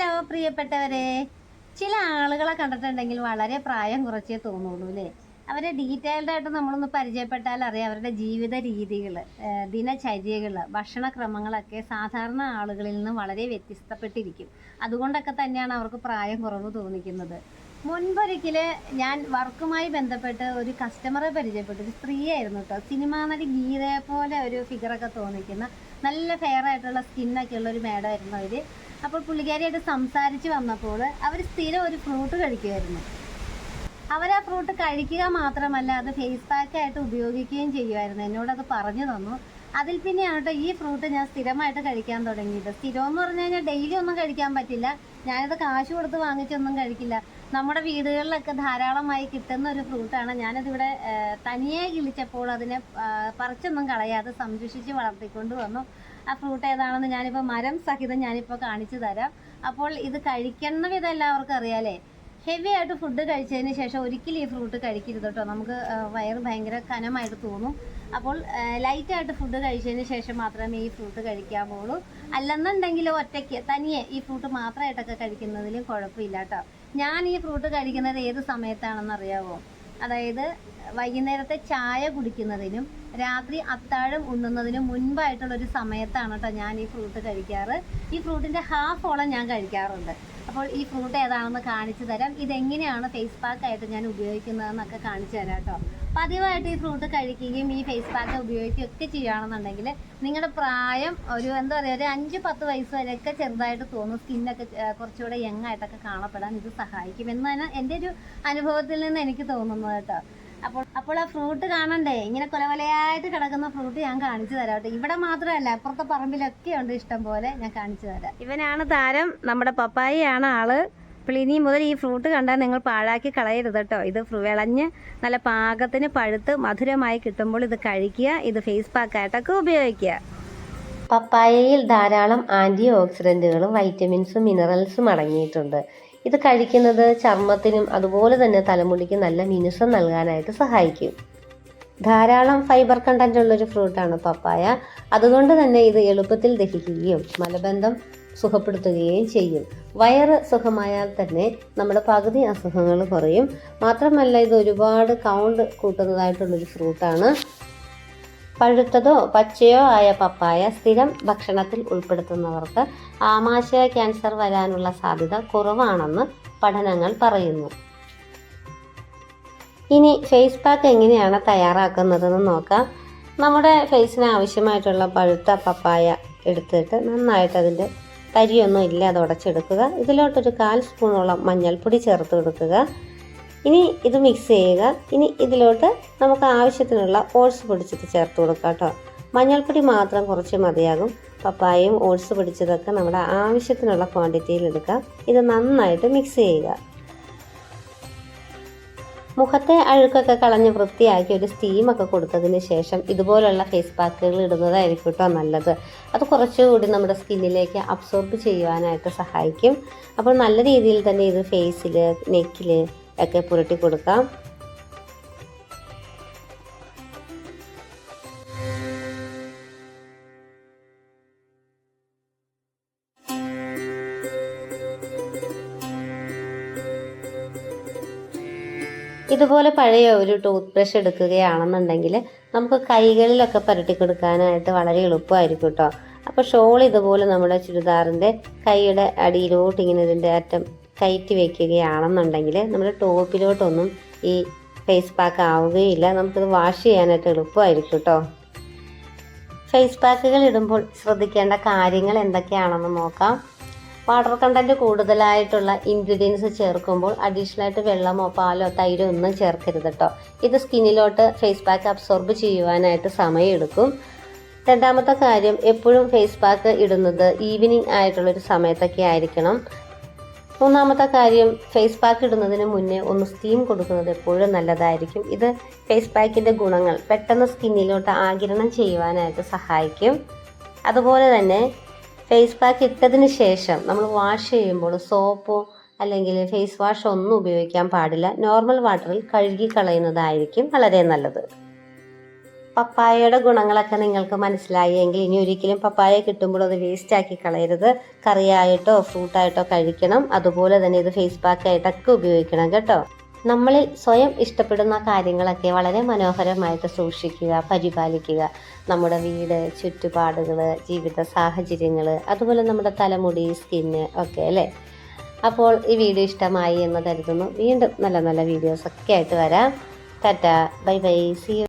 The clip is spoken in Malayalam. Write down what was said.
ഹലോ പ്രിയപ്പെട്ടവരെ. ചില ആളുകളെ കണ്ടിട്ടുണ്ടെങ്കിൽ വളരെ പ്രായം കുറച്ചേ തോന്നുള്ളൂ അല്ലേ അവരെ ഡീറ്റെയിൽഡ് ആയിട്ട് നമ്മളൊന്ന് പരിചയപ്പെട്ടാൽ അറിയാം അവരുടെ ജീവിത രീതികൾ ദിനചര്യകൾ ഭക്ഷണക്രമങ്ങളൊക്കെ സാധാരണ ആളുകളിൽ നിന്ന് വളരെ വ്യത്യസ്തപ്പെട്ടിരിക്കും. അതുകൊണ്ടൊക്കെ തന്നെയാണ് അവർക്ക് പ്രായം കുറവ് തോന്നിക്കുന്നത്. മുൻപൊരിക്കൽ ഞാൻ വർക്കുമായി ബന്ധപ്പെട്ട് ഒരു കസ്റ്റമറെ പരിചയപ്പെട്ടു. ഒരു സ്ത്രീയായിരുന്നു കേട്ടോ സിനിമാ നടി ഗീതയെ പോലെ ഒരു ഫിഗറൊക്കെ തോന്നിക്കുന്ന നല്ല ഫെയർ ആയിട്ടുള്ള സ്കിന്നൊക്കെ ഉള്ള ഒരു മേഡമായിരുന്നു അവർ അപ്പോൾ പുള്ളിക്കാരിയായിട്ട് സംസാരിച്ച് വന്നപ്പോൾ അവർ സ്ഥിരം ഒരു ഫ്രൂട്ട് കഴിക്കുമായിരുന്നു. അവർ ആ ഫ്രൂട്ട് കഴിക്കുക മാത്രമല്ല അത് ഫേസ് പാക്കായിട്ട് ഉപയോഗിക്കുകയും ചെയ്യുമായിരുന്നു. എന്നോടത് പറഞ്ഞു തന്നു. അതിൽ പിന്നെയാണ് കേട്ടോ ഈ ഫ്രൂട്ട് ഞാൻ സ്ഥിരമായിട്ട് കഴിക്കാൻ തുടങ്ങിയത്. സ്ഥിരം എന്ന് പറഞ്ഞു കഴിഞ്ഞാൽ ഡെയിലി ഒന്നും കഴിക്കാൻ പറ്റില്ല. ഞാനിത് കാശ് കൊടുത്ത് വാങ്ങിച്ചൊന്നും കഴിക്കില്ല. നമ്മുടെ വീടുകളിലൊക്കെ ധാരാളമായി കിട്ടുന്ന ഒരു ഫ്രൂട്ടാണ്. ഞാനതിവിടെ തനിയെ കിളിച്ചപ്പോൾ അതിനെ പറിച്ചൊന്നും കളയാതെ സംരക്ഷിച്ച് വളർത്തിക്കൊണ്ട് വന്നു. ആ ഫ്രൂട്ട് ഏതാണെന്ന് ഞാനിപ്പോൾ മരം സഹിതം ഞാനിപ്പോൾ കാണിച്ചു തരാം. അപ്പോൾ ഇത് കഴിക്കുന്ന വിധം എല്ലാവർക്കും അറിയാലേ. ഹെവി ആയിട്ട് ഫുഡ് കഴിച്ചതിന് ശേഷം ഒരിക്കലും ഈ ഫ്രൂട്ട് കഴിക്കരുത് കേട്ടോ. നമുക്ക് വയറ് ഭയങ്കര കനമായിട്ട് തോന്നും. അപ്പോൾ ലൈറ്റായിട്ട് ഫുഡ് കഴിച്ചതിന് ശേഷം മാത്രമേ ഈ ഫ്രൂട്ട് കഴിക്കാൻ പോകുള്ളൂ അല്ലെന്നുണ്ടെങ്കിൽ ഒറ്റയ്ക്ക് തനിയെ ഈ ഫ്രൂട്ട് മാത്രമായിട്ടൊക്കെ കഴിക്കുന്നതിലും കുഴപ്പമില്ല കേട്ടോ. ഞാൻ ഈ ഫ്രൂട്ട് കഴിക്കുന്നത് ഏത് സമയത്താണെന്ന് അറിയാവോ? അതായത് വൈകുന്നേരത്തെ ചായ കുടിക്കുന്നതിനും രാത്രി അത്താഴം ഉണ്ണുന്നതിനും മുൻപായിട്ടുള്ള ഒരു സമയത്താണ് കേട്ടോ ഞാൻ ഈ ഫ്രൂട്ട് കഴിക്കാറ്. ഈ ഫ്രൂട്ടിന്റെ ഹാഫോളം ഞാൻ കഴിക്കാറുണ്ട്. അപ്പോൾ ഈ ഫ്രൂട്ട് ഏതാണെന്ന് കാണിച്ചു തരാം. ഇതെങ്ങനെയാണ് ഫേസ് പാക്ക് ആയിട്ട് ഞാൻ ഉപയോഗിക്കുന്നതെന്നൊക്കെ കാണിച്ചു തരാം കേട്ടോ. പതിവായിട്ട് ഈ ഫ്രൂട്ട് കഴിക്കുകയും ഈ ഫേസ് പാക്ക് ഉപയോഗിക്കുകയും ഒക്കെ ചെയ്യുകയാണെന്നുണ്ടെങ്കിൽ നിങ്ങളുടെ പ്രായം ഒരു എന്താ പറയുക ഒരു അഞ്ച് പത്ത് വയസ്സ് വരെയൊക്കെ ചെറുതായിട്ട് തോന്നും. സ്കിന്നൊക്കെ കുറച്ചുകൂടെ യങ് ആയിട്ടൊക്കെ കാണപ്പെടാൻ ഇത് സഹായിക്കും എന്നാണ് എന്റെ ഒരു അനുഭവത്തിൽ നിന്ന് എനിക്ക് തോന്നുന്നത് കേട്ടോ. അപ്പോൾ അപ്പോൾ ആ ഫ്രൂട്ട് കാണണ്ടേ? ഇങ്ങനെ കൊലകൊലയായിട്ട് കിടക്കുന്ന ഫ്രൂട്ട് ഞാൻ കാണിച്ചു തരാം കേട്ടോ. ഇവിടെ മാത്രമല്ല അപ്പുറത്തെ പറമ്പിലൊക്കെ ഉണ്ട് ഇഷ്ടം പോലെ ഞാൻ കാണിച്ചു തരാം. ഇവനാണ് താരം നമ്മുടെ പപ്പായിയാണ് ആൾ. അപ്പോൾ ഇനി മുതൽ ഈ ഫ്രൂട്ട് കണ്ടാൽ നിങ്ങൾ പാഴാക്കി കളയരുത് കേട്ടോ. ഇത് വിളഞ്ഞ് നല്ല പാകത്തിന് പഴുത്ത് മധുരമായി കിട്ടുമ്പോൾ ഇത് കഴിക്കുക ഇത് ഫേസ് പാക്കായിട്ടൊക്കെ ഉപയോഗിക്കുക. പപ്പായയിൽ ധാരാളം ആന്റി ഓക്സിഡന്റുകളും വൈറ്റമിൻസും മിനറൽസും അടങ്ങിയിട്ടുണ്ട്. ഇത് കഴിക്കുന്നത് ചർമ്മത്തിനും അതുപോലെ തന്നെ തലമുടിക്ക് നല്ല മിനുസം നൽകാനായിട്ട് സഹായിക്കും. ധാരാളം ഫൈബർ കണ്ടന്റ് ഉള്ളൊരു ഫ്രൂട്ടാണ് പപ്പായ. അതുകൊണ്ട് തന്നെ ഇത് എളുപ്പത്തിൽ ദഹിക്കുകയും മലബന്ധം സുഖപ്പെടുത്തുകയും ചെയ്യും. വയറ് സുഖമായാൽ തന്നെ നമ്മുടെ പകുതി അസുഖങ്ങൾ കുറയും. മാത്രമല്ല ഇത് ഒരുപാട് കൗണ്ട് കൂട്ടുന്നതായിട്ടുള്ളൊരു ഫ്രൂട്ടാണ്. പഴുത്തതോ പച്ചയോ ആയ പപ്പായ സ്ഥിരം ഭക്ഷണത്തിൽ ഉൾപ്പെടുത്തുന്നവർക്ക് ആമാശയ ക്യാൻസർ വരാനുള്ള സാധ്യത കുറവാണെന്ന് പഠനങ്ങൾ പറയുന്നു. ഇനി ഫേസ് പാക്ക് എങ്ങനെയാണ് തയ്യാറാക്കുന്നതെന്ന് നോക്കാം. നമ്മുടെ ഫേസിന് ആവശ്യമായിട്ടുള്ള പഴുത്ത പപ്പായ എടുത്തിട്ട് നന്നായിട്ട് അതിന്റെ തരിയൊന്നും ഇല്ലാതെ ഉടച്ചെടുക്കുക. ഇതിലോട്ടൊരു കാൽ സ്പൂണോളം മഞ്ഞൾപ്പൊടി ചേർത്ത് കൊടുക്കുക. ഇനി ഇത് മിക്സ് ചെയ്യുക. ഇനി ഇതിലോട്ട് നമുക്ക് ആവശ്യത്തിനുള്ള ഓട്സ് പൊടിച്ചിട്ട് ചേർത്ത് കൊടുക്കുക കേട്ടോ. മഞ്ഞൾപ്പൊടി മാത്രം കുറച്ച് മതിയാകും. പപ്പായയും ഓട്സ് പൊടിച്ചതൊക്കെ നമ്മുടെ ആവശ്യത്തിനുള്ള ക്വാണ്ടിറ്റിയിൽ എടുക്കാം. ഇത് നന്നായിട്ട് മിക്സ് ചെയ്യുക. മുഖത്തെ അഴുക്കൊക്കെ കളഞ്ഞ് വൃത്തിയാക്കി ഒരു സ്റ്റീമൊക്കെ കൊടുത്തതിന് ശേഷം ഇതുപോലുള്ള ഫേസ് പാക്കുകൾ ഇടുന്നതായിരിക്കും കേട്ടോ നല്ലത്. അത് കുറച്ചുകൂടി നമ്മുടെ സ്കിന്നിലേക്ക് അബ്സോർബ് ചെയ്യുവാനായിട്ട് സഹായിക്കും. അപ്പോൾ നല്ല രീതിയിൽ തന്നെ ഇത് ഫേസിൽ നെക്കിൽ ഒക്കെ പുരട്ടി കൊടുക്കാം. ഇതുപോലെ പഴയ ഒരു ടൂത്ത് ബ്രഷ് എടുക്കുകയാണെന്നുണ്ടെങ്കിൽ നമുക്ക് കൈകളിലൊക്കെ പുരട്ടി കൊടുക്കാനായിട്ട് വളരെ എളുപ്പമായിരിക്കും കേട്ടോ അപ്പോൾ ഷോൾ ഇതുപോലെ നമ്മുടെ ചുരിദാറിന്റെ കൈയുടെ അടിയിലോട്ട് ഇങ്ങനെ ഇതിന്റെ അറ്റം കയറ്റി വെക്കുകയാണെന്നുണ്ടെങ്കിൽ നമ്മുടെ ടോപ്പിലോട്ടൊന്നും ഈ ഫേസ് പാക്ക് ആവുകയില്ല. നമുക്കിത് വാഷ് ചെയ്യാനായിട്ട് എളുപ്പമായിരിക്കും കേട്ടോ ഫേസ് പാക്കുകൾ ഇടുമ്പോൾ ശ്രദ്ധിക്കേണ്ട കാര്യങ്ങൾ എന്തൊക്കെയാണെന്ന് നോക്കാം. വാട്ടർ കണ്ടന്റ് കൂടുതലായിട്ടുള്ള ഇൻഗ്രീഡിയൻസ് ചേർക്കുമ്പോൾ അഡീഷണൽ ആയിട്ട് വെള്ളമോ പാലോ തൈരോ ഒന്നും ചേർക്കരുത് കേട്ടോ ഇത് സ്കിന്നിലോട്ട് ഫേസ് പാക്ക് അബ്സോർബ് ചെയ്യുവാനായിട്ട് സമയമെടുക്കും. രണ്ടാമത്തെ കാര്യം എപ്പോഴും ഫേസ് പാക്ക് ഇടുന്നത് ഈവനിങ് ആയിട്ടുള്ളൊരു സമയത്തൊക്കെ ആയിരിക്കണം. മൂന്നാമത്തെ കാര്യം ഫേസ് പാക്ക് ഇടുന്നതിന് മുന്നേ ഒന്ന് സ്റ്റീം കൊടുക്കുന്നത് എപ്പോഴും നല്ലതായിരിക്കും. ഇത് ഫേസ് പാക്കിന്റെ ഗുണങ്ങൾ പെട്ടെന്ന് സ്കിന്നിലോട്ട് ആകിരണം ചെയ്യുവാനായിട്ട് സഹായിക്കും. അതുപോലെ തന്നെ ഫേസ് പാക്ക് ഇട്ടതിന് ശേഷം നമ്മൾ വാഷ് ചെയ്യുമ്പോൾ സോപ്പോ അല്ലെങ്കിൽ ഫേസ് വാഷ് ഒന്നും ഉപയോഗിക്കാൻ പാടില്ല. നോർമൽ വാട്ടറിൽ കഴുകി കളയുന്നതായിരിക്കും വളരെ നല്ലത്. പപ്പായയുടെ ഗുണങ്ങളൊക്കെ നിങ്ങൾക്ക് മനസ്സിലായി എങ്കിൽ ഇനി ഒരിക്കലും പപ്പായ കിട്ടുമ്പോൾ അത് വേസ്റ്റ് ആക്കി കളയരുത്. കറിയായിട്ടോ ഫ്രൂട്ടായിട്ടോ കഴിക്കണം അതുപോലെ തന്നെ ഇത് ഫേസ് പാക്കായിട്ടൊക്കെ ഉപയോഗിക്കണം കേട്ടോ. നമ്മളിൽ സ്വയം ഇഷ്ടപ്പെടുന്ന കാര്യങ്ങളൊക്കെ വളരെ മനോഹരമായിട്ട് സൂക്ഷിക്കുക പരിപാലിക്കുക. നമ്മുടെ വീട് ചുറ്റുപാടുകൾ ജീവിത സാഹചര്യങ്ങൾ അതുപോലെ നമ്മുടെ തലമുടി സ്കിന്ന് ഒക്കെ അല്ലേ? അപ്പോൾ ഈ വീഡിയോ ഇഷ്ടമായി എന്ന് കരുതുന്നു. വീണ്ടും നല്ല നല്ല വീഡിയോസ് ഒക്കെ ആയിട്ട് വരാം. ടാറ്റ. Bye bye. സി